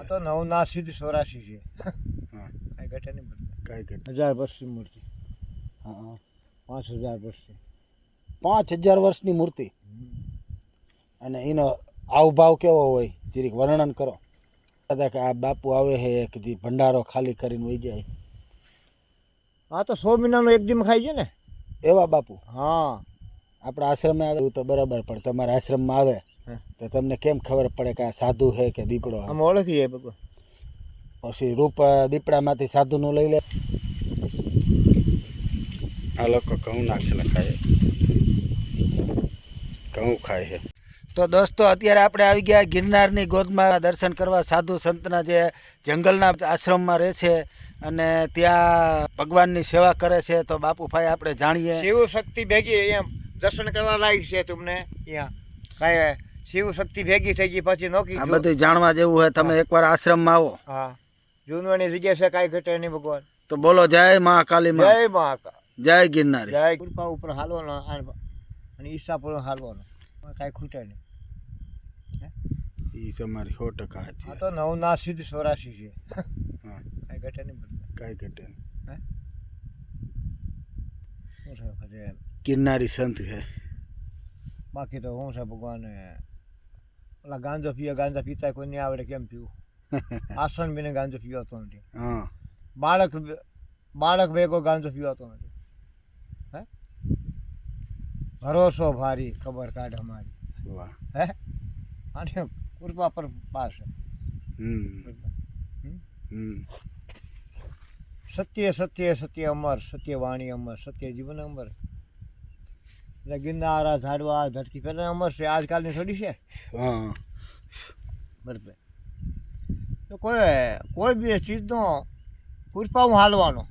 છે આ તો નવનાસી થી ચોરાશી છે. હા કાંઈ ઘટે નહીં કાંઈ ઘટે હજાર વર્ષની મૂર્તિ. હા પાંચ હજાર વર્ષની. પાંચ હજાર વર્ષની મૂર્તિ. અને એનો આવભાવ કેવો હોય જરીક વર્ણન કરો. કદાચ આ બાપુ આવે છે એક દી ભંડારો ખાલી કરીને વહી જાય. આ તો સો મહિનાનો એક દીમ ખાય છે ને? એવા બાપુ? હા. આપણા આશ્રમે આવે તો બરાબર પણ તમારા આશ્રમમાં આવે. હા. તો તમને કેમ ખબર પડે કે આ સાધુ છે કે દીપડો? આમ ઓળખી ભગવાન. પછી રૂપ દીપડામાંથી સાધુનું લઈ લે. આ લોકો ઘઉં નાખેલા ખાય. ઘઉં ખાય છે. તો દોસ્તો અત્યારે આપણે આવી ગયા ગિરનારની ગોદમાં દર્શન કરવા. સાધુ સંતના જે જંગલના આશ્રમમાં રહે છે અને ત્યાં ભગવાનની સેવા કરે છે. તો બાપુભાઈ આપણે જાણીએ. શિવ શક્તિ ભેગી અહીંયા દર્શન કરવા લાયક છે તમને? અહીંયા. કાંઈ શિવ શક્તિ ભેગી થઈ ગઈ પછી નોકી આ બધું જાણવા જેવું હોય તમે એકવાર આશ્રમમાં આવો. હા. જૂનવાની જગ્યા છે કાંઈ ઘટે નહીં ભગવાન. તો બોલો જય મહાકાલી જય મહાકાલ. જય ગિરનારી. જય કૃપા ઉપર હાલવાનો અને ઈશા પર હાલવાનો. કાંઈ ખૂટે નહીં. એ તમારી સો ટકા હાચી તો નવનાસી થી ચોરાશી છે. હા. કાંઈ ઘટે નહીં કાંઈ ઘટે નહીં. ગિરનારી સંત છે. બાકી તો શું છે ભગવાન ઓલા ગાંજો પીએ ગાંજા પીતા કોઈ નહીં આવડે કેમ પીવું? આસન બીને ગાંજો પીવાતો નથી. બાળક બાળક ભેગો ગાંજો પીવાતો નથી. હે? ભરોસો ભારી ખબર કાઢ અમારી. હે? આની કૃપા પર પાસ સત્ય સત્ય સત્ય અમર સત્ય વાણી અમર સત્ય જીવન અમર. એટલે ગિરનારા ઝાડવા ધરતી પહેલાં અમર છે આજકાલની થોડી છે. હા. બરાબર. તો કોઈ કોઈ બી ચીજનો પુષ્પામાં હાલવાનો.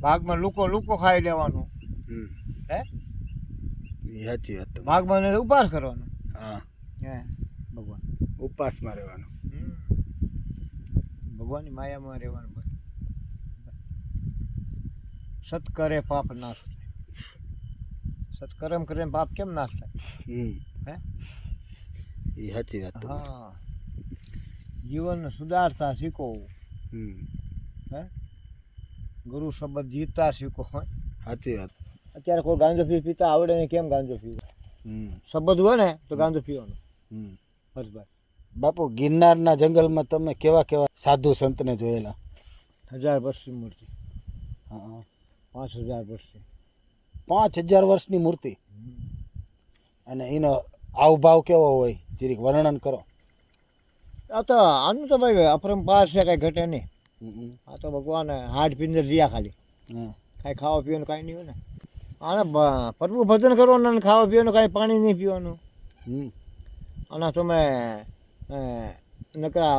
ભાગમાં લૂકો લૂકો ખાઈ લેવાનો. હમ. હે? સાચી વાત ભાગમાં ઉપવાસ ઉપાસ કરવાનો. હા. હે ભગવાન. ઉપવાસમાં રહેવાનું. હમ. ભગવાનની માયામાં રહેવાનું સત્કરે સત કરે પાપ નાશ. થાય સત્કર્મ કરીને પાપ કેમ નાશ થાય? હે? એ સાચી વાત હા. જીવન સુધારતા શીખો. હે? ગુરુ શબ્દ જીતતા શીખો સાચી વાત. અત્યારે કોઈ ગાંજો પી પીતા આવડે ને કેમ ગાંજો પીવો? શબ્દ હોય ને તો ગાંજો પીવાનો. હમ. બસ ભાઈ બાપુ ગિરનારના જંગલમાં તમે કેવા કેવા સાધુ સંતને જોયેલા? હજાર વર્ષની મૂર્તિ હા પાંચ હજાર વર્ષની પાંચ હજાર વર્ષની મૂર્તિ. અને એનો આવભાવ કેવો હોય જરીક વર્ણન કરો. આ તો આનું તો ભાઈ અપરંપાર છે કાંઈ ઘટે નહીં. આ તો ભગવાન હાડ પિંજર રહ્યા ખાલી. કાંઈ ખાવા પીવાનું કાંઈ નહીં હોય ને. આને પ્રભુ ભજન કરવાનું અને ખાવા પીવાનું કાંઈ પાણી નહીં પીવાનું. અને તમે નકરા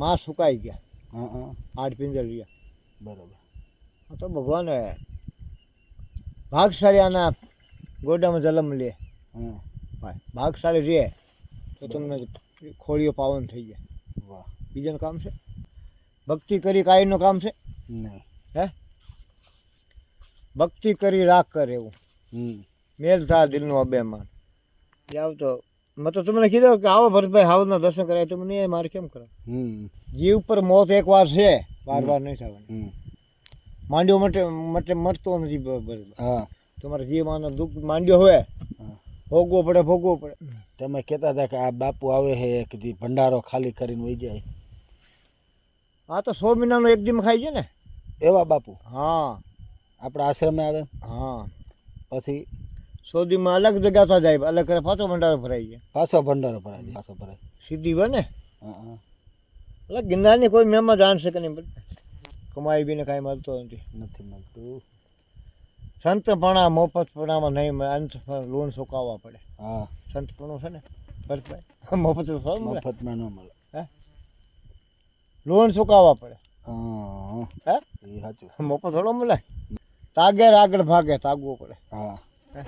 માં સુકાઈ ગયા. હાડ પિંજર રહ્યા. બરોબર. આ તો ભગવાન ભાગશાળી આના ગોડામાં જલમ લે. હા ભાઈ ભાગશાળી રહે તો તમને ખોળીઓ પાવન થઈ જાય. વાહ. બીજાનું કામ છે? ભક્તિ કરી કાયનું કામ છે? હે? ભક્તિ કરી રાખ કરે એવું. મેલ થા દિલનું અભિમાન. જાવ તો મેં તો તમને કીધું કે આવો ભરતભાઈ હાવના દર્શન કરાય તો મને મારે કેમ કરો જીવ પર મોત એક વાર છે વાર વાર નહીં થવાની. માંડ્યો માટે મટે મરતો નથી હા. તમારે જીવવાનો દુઃખ માંડ્યો હોય. ભોગવો પડે ભોગવો પડે. તમે કહેતા હતા કે આ બાપુ આવે છે એક દી ભંડારો ખાલી કરીને વહી જાય. આ તો સો મહિનાનો એક દિન ખાય છે ને? એવા બાપુ? હા. આપણા આશ્રમે આવે? હા. પછી? સો દીમાં અલગ જગ્યા તો જાય અલગ કરે પાછો ભંડારો ભરાઈ જાય. પાછો ભંડારો ભરાય જાય પાછો ભરાય સીધી બને હા હા. એટલે ગિરનારની કોઈ મહેમાન જાણશે કે નહીં. કમાઈ બીને કાંઈ મળતો નથી. નથી મળતું. સંતપણા મફતપણામાં નહીં મળે. અંત લોન ચૂકવવા પડે. હા. સંતપણું છે ને ભરતભાઈ? મફત મફતમાં ન મળે. લોન ચૂકવવા પડે. હા. હે? એ સાચું. મફત થોડો મળે? તાગેર આગળ ભાગે તાગવું પડે. હા. હે?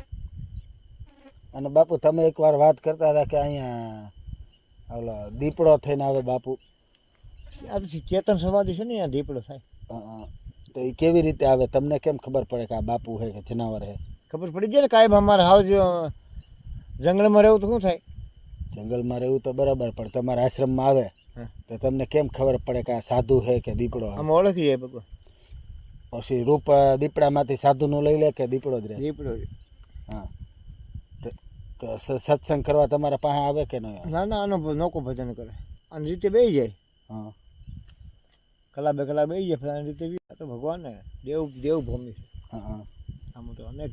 અને બાપુ તમે એકવાર વાત કરતા હતા કે અહીંયા ઓલો દીપડો થઈને આવે બાપુ. આ તો ચેતન સમાધિ છે ને અહીંયા દીપડો થાય. હા, તો એ કેવી રીતે આવે? તમને કેમ ખબર પડે કે આ બાપુ છે કે જનાવર છે? ખબર પડી જાય ને કાયમ અમારે હાવ જો જંગલમાં રહેવું તો શું થાય? જંગલમાં રહેવું તો બરાબર પણ તમારા આશ્રમમાં આવે હા. તો તમને કેમ ખબર પડે કે આ સાધુ છે કે દીપડો આમ ઓળખી જાય ભગવાન. પછી રૂપ દીપડામાંથી સાધુનું લઈ લે કે દીપડો જ રહે? દીપડો હા. તો- સત્સંગ કરવા તમારા પાસે આવે કે નહીં ના ના આનો નોકો ભજન કરે. આની રીતે બે જાય. હા. કલા બે કલા બેસી જાય ફલાણી રીતે બી આ તો ભગવાન ને દેવ દેવ ભૂમિ છે. હા હા. આમાં તો અનેક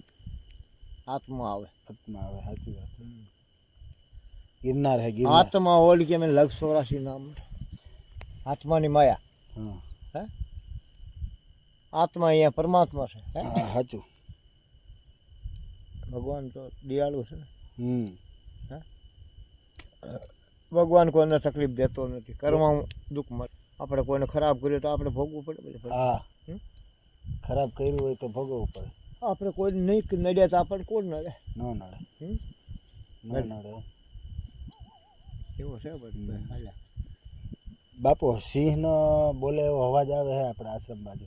આત્મા આવે. આત્મા આવે સાચી વાત. ગિરનાર હે ગિરનાર. આત્મા ઓલી કે મેં લક્ષ ચોરાશી નામ આત્માની માયા. હા. આત્મા અહીંયા પરમાત્મા છે હે? હા સાચું. ભગવાન તો દયાળુ છે ને. હમ. ભગવાન કોઈને તકલીફ દેતો નથી. કરવામાં દુઃખ મળે આપણે કોઈને ખરાબ કર્યું તો આપણે ભોગવું પડે હા? ખરાબ કર્યું હોય તો ભોગવવું પડે. આપણે કોઈ નહીં નડ્યા તો આપણને કોણ નડે? ન નડે. ન નડે. એવો છે બધું. હાલ્યા. બાપુ સિંહનો બોલે એવો અવાજ આવે છે આપણા આશ્રમ બાજુ?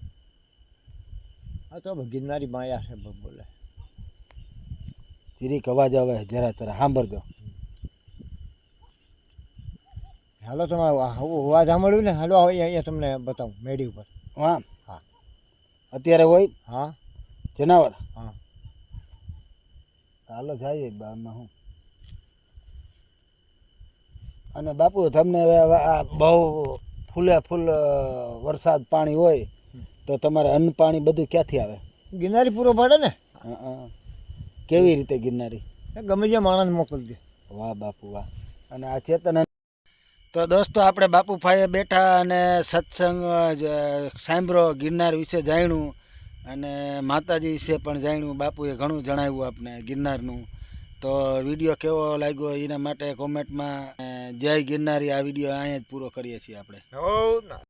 આ તો ગિરનારી માયા છે બોલે. ધીરીક અવાજ આવે જરા તરા સાંભળજો. હાલો તમે અવાજ સાંભળ્યું ને? હાલો અહીંયા તમને બતાવું મેડી ઉપર. હા. હા. અત્યારે હોય? હા. જનાવર? હા. હાલો જાય બારમાં હું. અને બાપુ તમને બહુ ફૂલે ફૂલ વરસાદ પાણી હોય તો તમારે અન્ન પાણી બધું ક્યાંથી આવે? ગિરનારી પૂરો પાડે ને. કેવી રીતે ગિરનારી? એ ગમે જે માણસ મોકલજે. વાહ બાપુ વાહ. અને આ ચેતન તો દોસ્તો, આપણે બાપુભાઈએ બેઠા અને સત્સંગ સાંભળો, ગિરનાર વિશે જાણ્યું અને માતાજી વિશે પણ જાણ્યું. બાપુએ ઘણું જણાવ્યું આપણે ગિરનારનું. તો વીડિયો કેવો લાગ્યો એના માટે કોમેન્ટમાં જય ગિરનારી. આ વીડિયો અહીંયા જ પૂરો કરીએ છીએ આપણે.